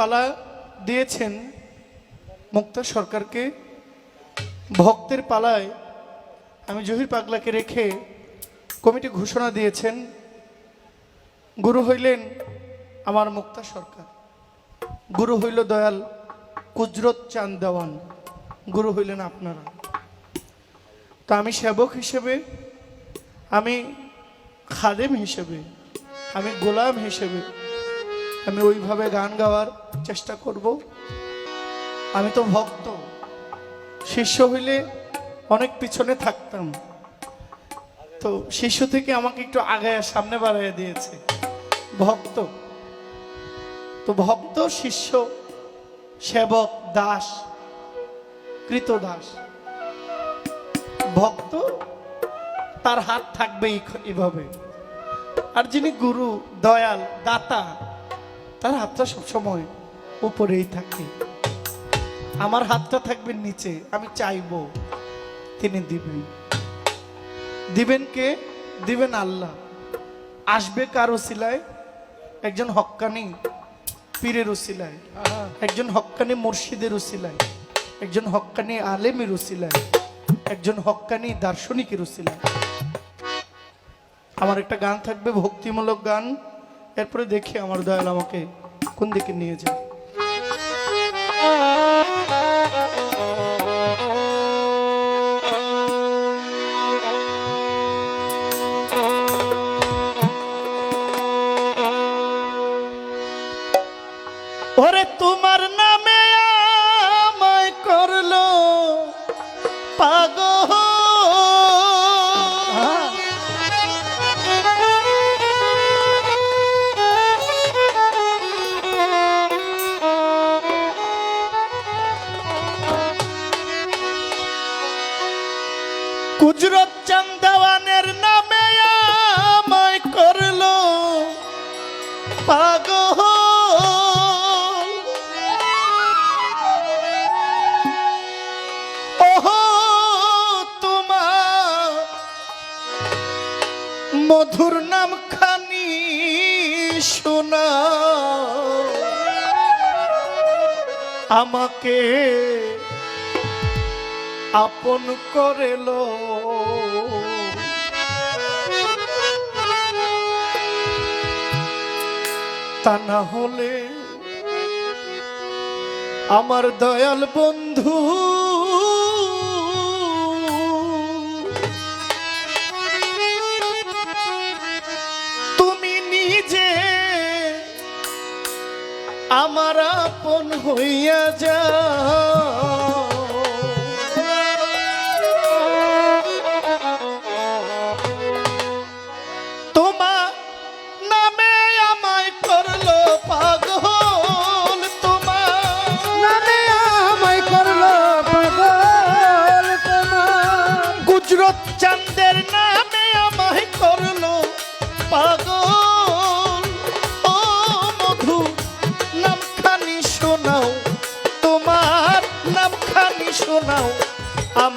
পালা দিয়েছেন মুক্তা সরকারকে। ভক্তের পালায় আমি জহির পাগলাকে রেখে কমিটি ঘোষণা দিয়েছেন, গুরু হইলেন আমার মুক্তা সরকার। গুরু হইল দয়াল কুজরত চাঁদ দেওয়ান, গুরু হইলেন আপনারা। তো আমি সেবক হিসেবে, আমি খাদেম হিসেবে, আমি গোলাম হিসেবে, আমি ওইভাবে গান গাওয়ার চেষ্টা করব। আমি তো ভক্ত। শিষ্য হইলে অনেক পিছনে থাকতাম। তো শিষ্য থেকে আমাকে একটু আগে সামনে বাড়াইয়া দিয়েছে। ভক্ত। তো ভক্ত, শিষ্য, সেবক, দাস কৃত দাস ভক্ত, তার হাত থাকবে এইভাবে আর যিনি গুরু, দয়াল, দাতা, তার হাতটা সবসময় উপরেই থাকে। আমার হাতটা থাকবে নিচে, আমি চাইব তিনি দিবেন। দিবেন কে? দিবেন আল্লাহ। আসবে কার ওসিলায়? একজন হক্কানি পীরের ওসিলায়। একজন হক্কানি মুর্শিদের ওসিলায়। একজন হক্কানি আলেমের ওসিলায়। একজন হক্কানি দার্শনিকের ওসিলায়। আমার একটা গান থাকবে, ভক্তিমূলক গান। এরপরে দেখি আমার দয়াল আমাকে কোন দিকে নিয়ে যায়। তোমার মধুর নাম খানি শোনা। আমাকে আপন করেলো। তা না হলে আমার দয়াল বন্ধু আপন হইয়া যাও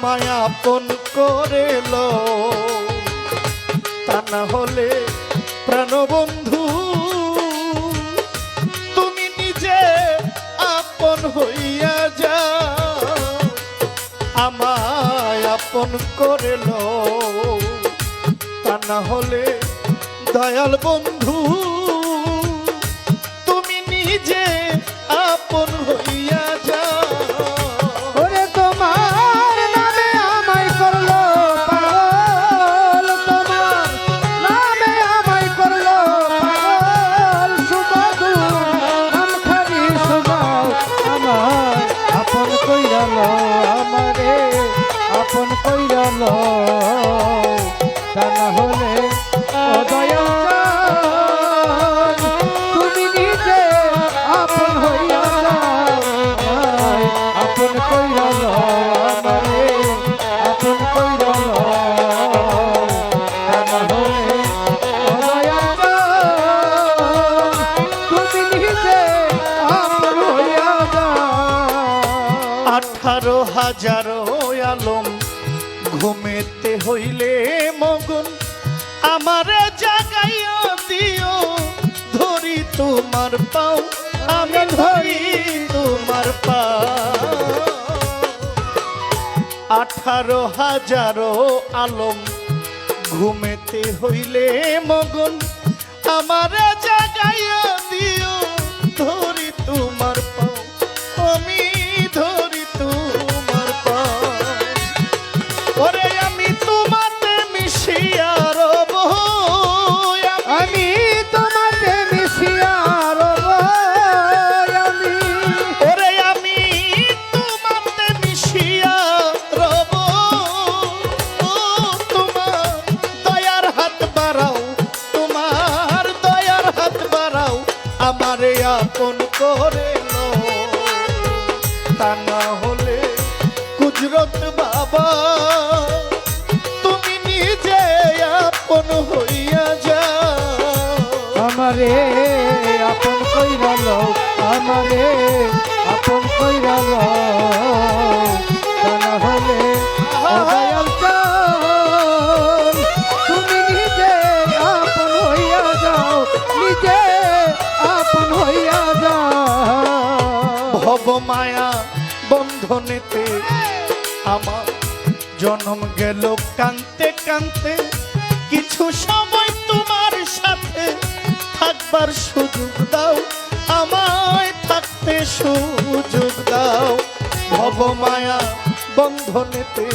আমায় আপন করেলো। তা না হলে প্রাণবন্ধু, তুমি নিজে আপন হইয়া যাও। আমায় আপন করেল। তা না হলে দয়াল বন্ধু আপন কইরাল আমারে আপন কইরাল। তা না হলে তোমার পাও, আমি ধরি তোমার পা আঠারো হাজারো আলম ঘুমেতে হইলে মগন, আমার জাগাইয়া দিও গুজরত বাবা। তুমি নিজে আপন হইয়া যাও। আমারে আপন কইরা লও আমারে আপন কইরা লও। না হলে দয়াল তুমি নিজে আপন হইয়া যাও নিজে আপন হইয়া যাও। ভব মায়া বন্ধনেতে আমার জন্ম গেল কানতে কানতে কিছু সময় তোমার সাথে থাকবার সুযোগ দাও, আমায় থাকতে সুযোগ দাও। ভব মায়া বন্ধনেতে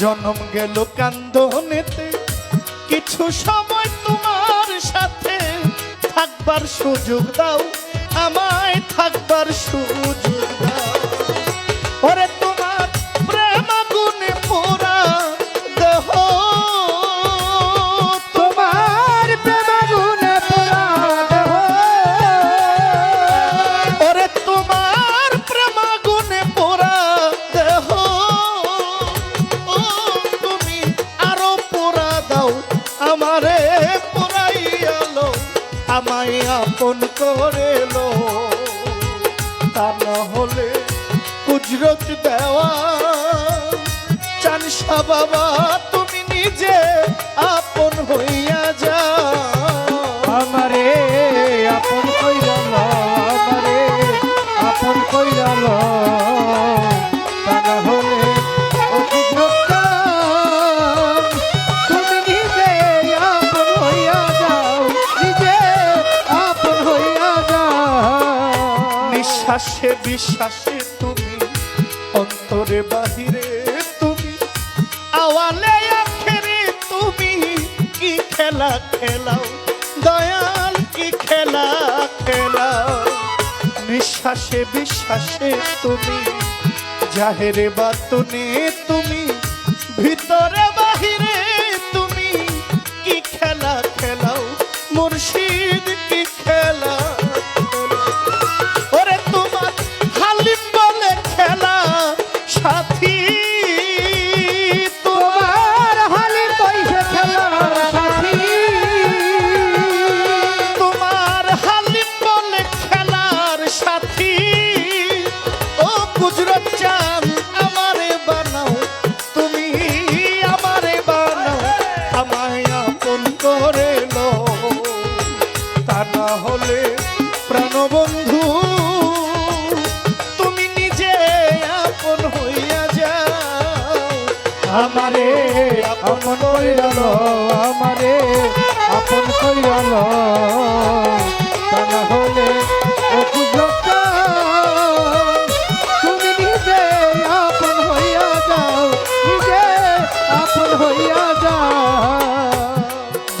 জন্ম গেল কান্দনেতে। কিছু সময় তোমার সাথে থাকবার সুযোগ দাও, আমায় থাকবার সুযোগ দাও। ওরে করে লো তা না হলে কুজরত দেওয়া চানসা বাবা, তুমি নিজে আপন হইয়া যা আমারে আপন কইরা আমারে আপন কইরা বিশ্বাসে তুমি, অন্তরে বাহিরে তুমি, আওয়ালে আখেরে তুমি, কি খেলা খেলাও, দয়াল কি খেলা খেলাও। বিশ্বাসে বিশ্বাসে তুমি, জাহেরে বাতনে তুমি আমারে, আপন কইরা লও আমারে, আপন কইরা লও তা না হলে তুমি নিজে আপন হইয়া যাও, নিজে আপন হইয়া যাও।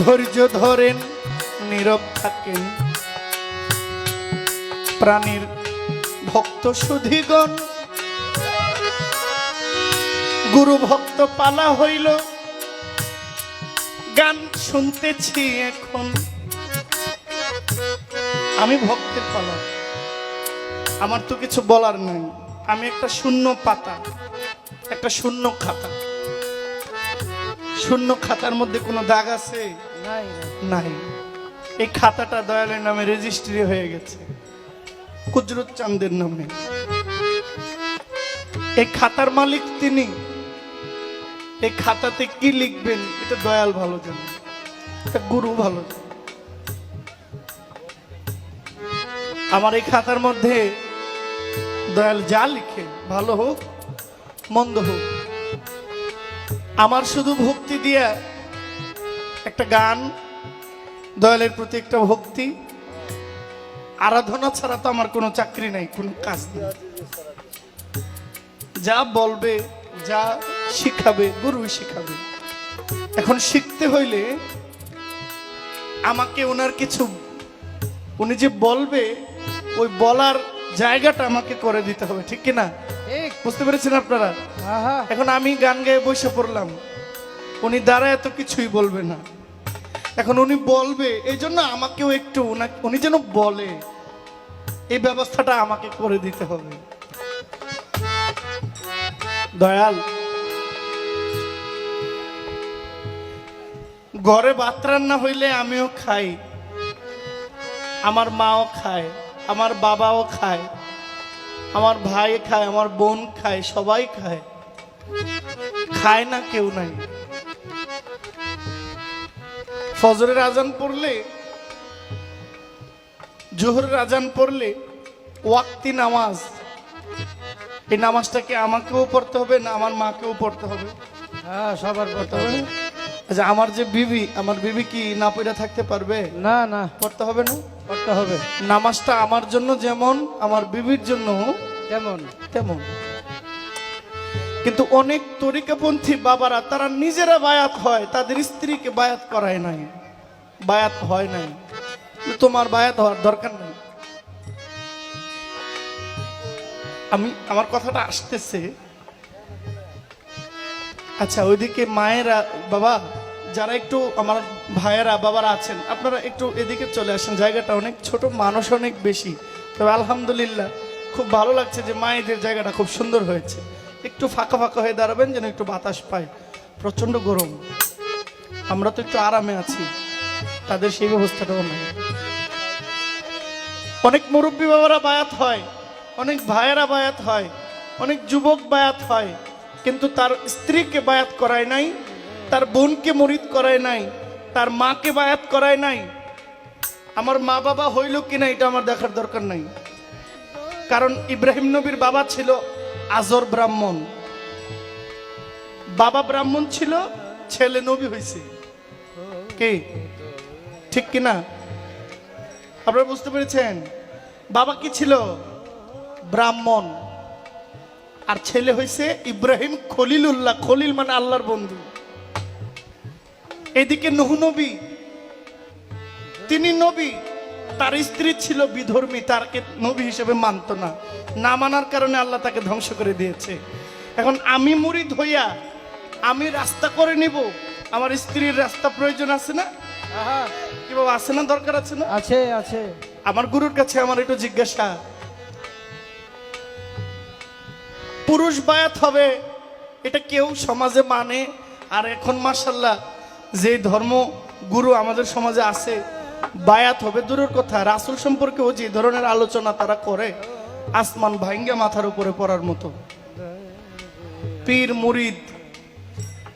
ধৈর্য ধরেন, নীরব থাকেন প্রাণীর ভক্ত সুধীগণ গুরু ভক্ত পালা হইল। গান শুনতেছি এখন। আমি ভক্তের পালা। আমার তো কিছু বলার নাই। আমি একটা শূন্য পাতা একটা শূন্য খাতা। শূন্য খাতার মধ্যে কোনো দাগ আছে? নাই নাই। এই খাতাটা দয়ালের নামে রেজিস্ট্রি হয়ে গেছে। কুজরত চান্দের নামে। এই খাতার মালিক তিনি। এই খাতাতে কি লিখবেন? এটা দয়াল ভালো জানে। এটা গুরু ভালো আমার এই খাতার মধ্যে দয়াল যা লিখে ভালো হোক, মন্দ হোক, আমার শুধু ভক্তি দিয়া একটা গান, দয়ালের প্রতি একটা ভক্তি, আরাধনা ছাড়া তো আমার কোনো চাকরি নাই, কোনো কাজ নেই। যা বলবে, যা শিখাবে গুরু শিখাবে। এখন শিখতে হইলে আমাকে ওনার কিছু উনি যে বলবে ওই বলার জায়গাটা আমাকে করে দিতে হবে ঠিক কিনা? ঠিক। বুঝতে পেরেছেন আপনারা? এখন আমি গান গেয়ে বসে পড়লাম উনি দ্বারা এত কিছুই বলবে না। এখন উনি বলবে এই জন্য আমাকেও একটু উনি যেন বলে এই ব্যবস্থাটা আমাকে করে দিতে হবে। দয়াল ঘরে ভাত রান্না হইলে আমিও খাই। আমার মাও খায়, আমার বাবাও খায়, আমার ভাই খায়, আমার বোন খায়, সবাই খায়। খায় না কেউ নাই। ফজরের আজান পড়লে, জোহরের আজান পড়লে ওয়াক্তি নামাজ। এই নামাজটাকে আমাকেও পড়তে হবে না আমার মাকেও পড়তে হবে। হ্যাঁ সবার পড়তে হবে? আচ্ছা আমার যে বিবি আমার বিবি কি না পড়ে থাকতে পারবে? না না। পড়তে হবে না? পড়তে হবে। নামাজটা আমার জন্য যেমন আমার বিবির জন্য কেমন তেমন। কিন্তু অনেক তরিকাপন্থী বাবারা তারা নিজেরা বায়াত হয় তাদের স্ত্রীকে বায়াত করায় নাই। বায়াত হয় নাই। তোমার বায়াত হওয়ার দরকার নেই। আমি আমার কথাটা আসতেছে। আচ্ছা ওইদিকে মায়েরা, বাবা, যারা একটু আমার ভাইয়েরা, বাবারা আছেন, আপনারা একটু এদিকে চলে আসেন। জায়গাটা অনেক ছোট, মানুষ অনেক বেশি। তবে আলহামদুলিল্লাহ, খুব ভালো লাগছে যে মায়েদের জায়গাটা খুব সুন্দর হয়েছে। একটু ফাঁকা ফাঁকা হয়ে দাঁড়াবেন যেন একটু বাতাস পায়। প্রচণ্ড গরম। আমরা তো একটু আরামে আছি। তাদের সেই ব্যবস্থাটাও নাই। অনেক মুরব্বী বাবারা বায়াত হয়। অনেক ভাইয়েরা বায়াত হয়। অনেক যুবক বায়াত হয়। কিন্তু তার স্ত্রীকে বায়াত করায় নাই, তার বোনকে মরিদ করায় নাই, তার মাকে বায়াত করায় নাই। আমার মা বাবা হইল কিনা এটা আমার দেখার দরকার নাই। কারণ ইব্রাহিম নবীর বাবা ছিল আজর ব্রাহ্মণ। বাবা ব্রাহ্মণ ছিল, ছেলে নবী হয়েছে কে? ঠিক কিনা? আপনারা বুঝতে পেরেছেন? বাবা কি ছিল? ব্রাহ্মণ। আর ছেলে হয়েছে ইব্রাহিম খলিলুল্লাহ খলিল মানে আল্লাহর বন্ধু। এদিকে নহু নবী তিনি নবী তার স্ত্রী ছিল বিধর্মী তারকে নবী হিসেবে মানত না। না মানার কারণে আল্লাহ তাকে ধ্বংস করে দিয়েছে। এখন আমি মুড়ি ধইয়া আমি রাস্তা করে নিব আমার স্ত্রীর রাস্তা প্রয়োজন আছে না? আহা। কি বাবা আছে না দরকার আছে না? আছে আছে। আমার গুরুর কাছে আমার একটু জিজ্ঞাসা। পুরুষ বায়াত হবে, এটা কেউ সমাজে মানে। আর এখন মার্শাল্লাহ যে ধর্ম গুরু আমাদের সমাজে আছে, বায়াত হবে দূরের কথা। রাসুল সম্পর্কেও যে ধরনের আলোচনা তারা করে, আসমান ভাঙ্গা মাথার উপরে পড়ার মতো। পীর, মুরিদ,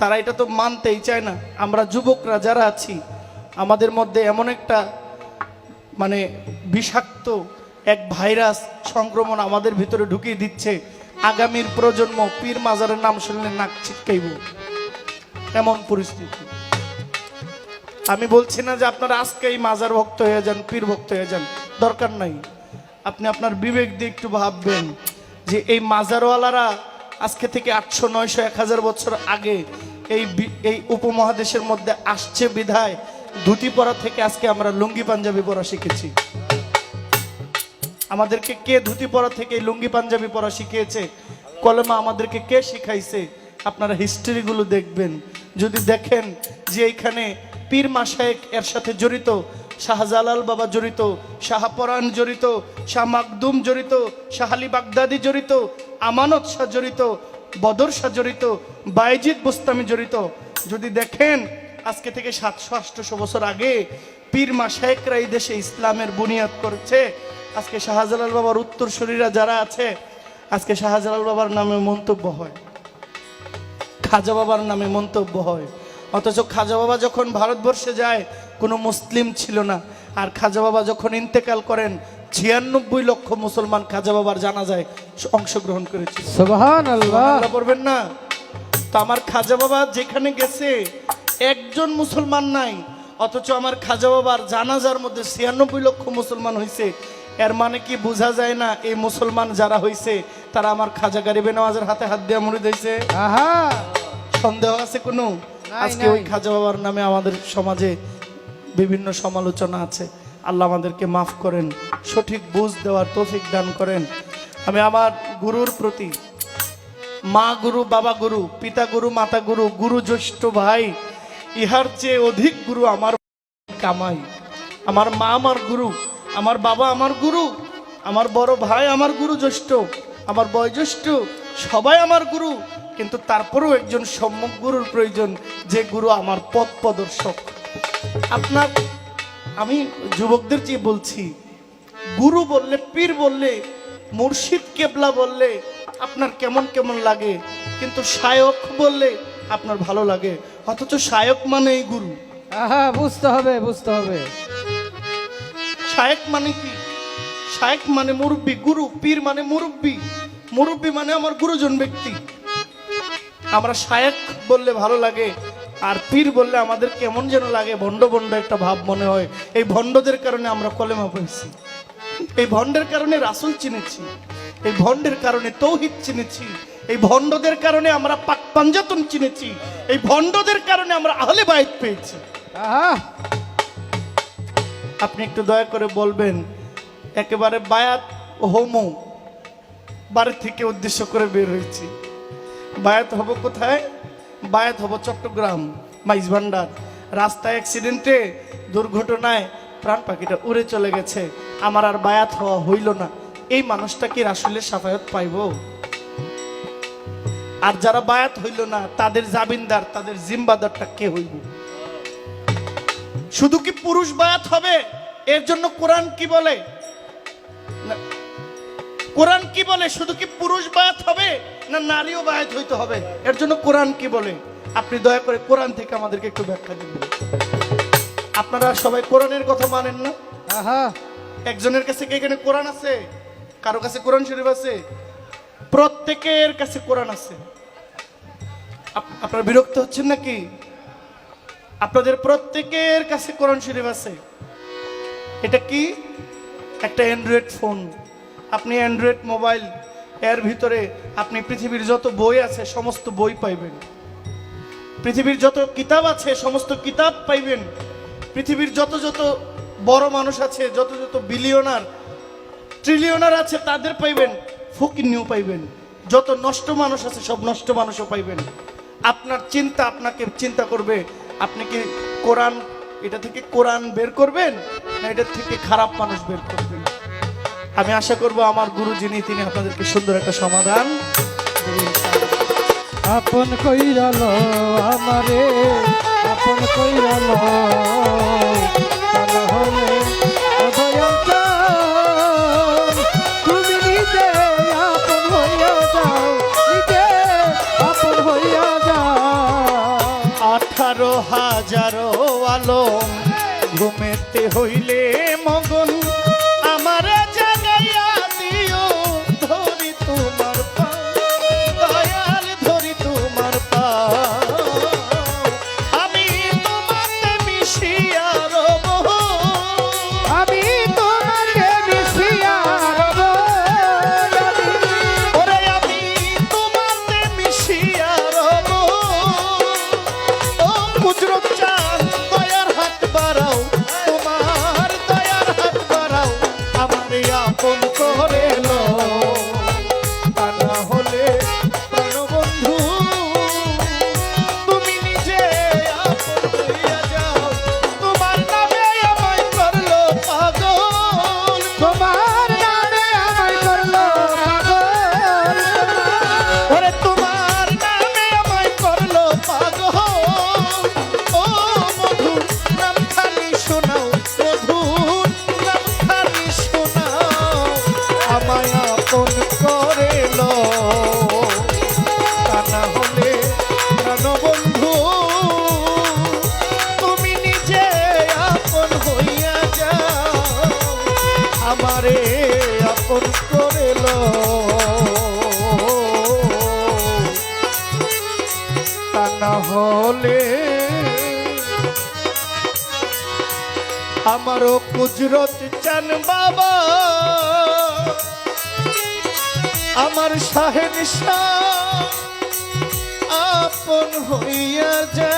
তারা এটা তো মানতেই চায় না। আমরা যুবকরা যারা আছি, আমাদের মধ্যে এমন একটা মানে বিষাক্ত এক ভাইরাস সংক্রমণ আমাদের ভিতরে ঢুকিয়ে দিচ্ছে। আগামীর প্রজন্ম পীর মাজারের নাম শুনলে নাক ছিটকাইব। এমন পরিস্থিতি। আমি বলছি না যে আপনারা আজকেই মাজার ভক্ত হয়ে যান, পীর ভক্ত হয়ে যান, দরকার নাই। আপনি আপনার বিবেক দিয়ে একটু ভাববেন যে এই মাজারওয়ালারা আজকে থেকে আটশো, নয়শো, এক হাজার বছর আগে এই এই উপমহাদেশের মধ্যে আসছে বিধায়, ধুতি পরা থেকে আজকে আমরা লুঙ্গি, পাঞ্জাবি পরা শিখেছি। আমাদেরকে কে ধুতি পরা থেকে লুঙ্গি পাঞ্জাবি পরা শিখিয়েছে? কলমা আমাদেরকে কে শিখাইছে? আপনারা হিস্ট্রিগুলো দেখবেন। যদি দেখেন যে এইখানে পীর মাসায়েক এর সাথে জড়িত শাহজালাল বাবা জড়িত শাহপরাণ জড়িত, শাহ মাকদুম জড়িত, শাহ আলী বাগদাদি জড়িত, আমানত শাহ জড়িত, বদর শাহ জড়িত, বাইজিদ বুস্তামি জড়িত। যদি দেখেন, আজকে থেকে সাতশো আটশোশো বছর আগে পীর মাসায়েকরা এই দেশে ইসলামের বুনিয়াদ করেছে। আজকে শাহজালাল বাবার উত্তরসূরিরা যারা আছে আজকে শাহজালাল বাবার নামে মন্তব্য হয়। খাজা বাবার নামে মন্তব্য হয়। অথচ খাজা বাবা যখন ভারতবর্ষে যায় কোনো মুসলিম ছিল না। আর খাজা বাবা যখন ইন্তেকাল করেন ছিয়ানব্বই লক্ষ মুসলমান খাজা বাবার জানা যায় অংশগ্রহণ করেছে পড়বেন না? তো আমার খাজা বাবা যেখানে গেছে একজন মুসলমান নাই। অথচ আমার খাজা বাবার জানাজার মধ্যে ছিয়ানব্বই লক্ষ মুসলমান হয়েছে এর মানে কি বোঝা যায় না? এই মুসলমান যারা হয়েছে তারা আমার খাজা গারিবে নওয়াজের হাতে হাত দিয়ে মুড়ি দিয়েছে সন্দেহ আছে কোনো? আজকে ওই খাজা বাবার নামে আমাদের সমাজে বিভিন্ন সমালোচনা আছে। আল্লাহ আমাদেরকে মাফ করেন সঠিক বুঝ দেওয়ার তৌফিক দান করেন। আমি আমার গুরুর প্রতি মা গুরু বাবা গুরু পিতা গুরু মাতা গুরু গুরু জ্যেষ্ঠ ভাই ইহার চেয়ে অধিক গুরু আমার কামাই। আমার মা আমার গুরু আমার বাবা আমার গুরু, আমার বড় ভাই আমার গুরু জ্যেষ্ঠ, আমার বয়োজ্যেষ্ঠ সবাই আমার গুরু, কিন্তু তারপরেও একজন সম্যক গুরুর প্রয়োজন, যে গুরু আমার পথ প্রদর্শক। আপনার, আমি যুবকদের চেয়ে বলছি, গুরু বললে, পীর বললে, মুর্শিদ কেবলা বললে, আপনার কেমন কেমন লাগে, কিন্তু শায়ক বললে আপনার ভালো লাগে, অথচ শায়ক মানেই গুরু। হ্যাঁ বুঝতে হবে বুঝতে হবে। শায়েক মানে কি? শায়েক মানে মুরব্বী, গুরু, পীর মানে মুরব্বী। মুরব্বী মানে আমার গুরুজন ব্যক্তি। আমরা শায়েক বললে ভালো লাগে, আর পীর বললে আমাদের কেমন যেন লাগে, ভণ্ড ভণ্ড একটা ভাব মনে হয়। এই ভণ্ডদের কারণে আমরা কলেমা পেয়েছি এই ভণ্ডের কারণে রাসুল চিনেছি। এই ভণ্ডের কারণে তৌহিদ চিনেছি। এই ভণ্ডদের কারণে আমরা পাক পাঞ্জাতন চিনেছি। এই ভণ্ডদের কারণে আমরা আহলে বাইত পেয়েছি। আহা! আপনি একটু দয়া করে বলবেন, একেবারে বায়াত হোমো বাড়ি থেকে উদ্দেশ্য করে বের হয়েছি। বায়াত হব কোথায়? বায়াত হব চট্টগ্রাম, মাইজ ভান্ডার। রাস্তায় অ্যাক্সিডেন্টে দুর্ঘটনায় প্রাণ পাখিটা উড়ে চলে গেছে। আমার আর বায়াত হওয়া হইল না। এই মানুষটা কি আসলে সাফায়ত পাইব? আর যারা বায়াত হইল না, তাদের জামিনদার, তাদের জিম্বাদারটা কে হইব? শুধু কি পুরুষ বায়াত হবে? এর জন্য কোরআন কি বলে? কোরআন কি বলে? শুধু কি পুরুষ বায়াত হবে? না নারীও বায়াত হইতে হবে? এর জন্য কোরআন কি বলে? আপনি দয়া করে কোরআন থেকে আমাদেরকে একটু ব্যাখ্যা দিন। আপনারা সবাই কোরআনের কথা মানেন না? আহা। একজনের কাছে কি এখানে কোরআন আছে? কারও কাছে কোরআন শরীফ আছে? প্রত্যেকের কাছে কোরআন আছে। আপ- আপনারা বিরক্ত হচ্ছেন নাকি? আপনাদের প্রত্যেকের কাছে কোরআন শরীফ আছে। এটা কি? একটা অ্যান্ড্রয়েড ফোন আপনি অ্যান্ড্রয়েড মোবাইল এর ভিতরে আপনি পৃথিবীর যত বই আছে, সমস্ত বই পাইবেন। পৃথিবীর যত কিতাব আছে, সমস্ত কিতাব পাইবেন। পৃথিবীর যত যত বড় মানুষ আছে, যত যত বিলিয়নার ট্রিলিয়নার আছে, তাদের পাইবেন ফকির নিউ পাইবেন। যত নষ্ট মানুষ আছে, সব নষ্ট মানুষও পাইবেন। আপনার চিন্তা আপনাকে চিন্তা করবে আপনি কি কোরআন, এটা থেকে কোরআন বের করবেন, না এটা থেকে খারাপ মানুষ বের করবেন আমি আশা করব আমার গুরু যিনি, তিনি আপনাদেরকে সুন্দর একটা সমাধান। আপন কইরাল আমারে, আপন কইরাল হলে হাজারো আলো ঘুমেতে হইলে কুজরত চান বাবা। আমার সাহেব আপন হইয়া যা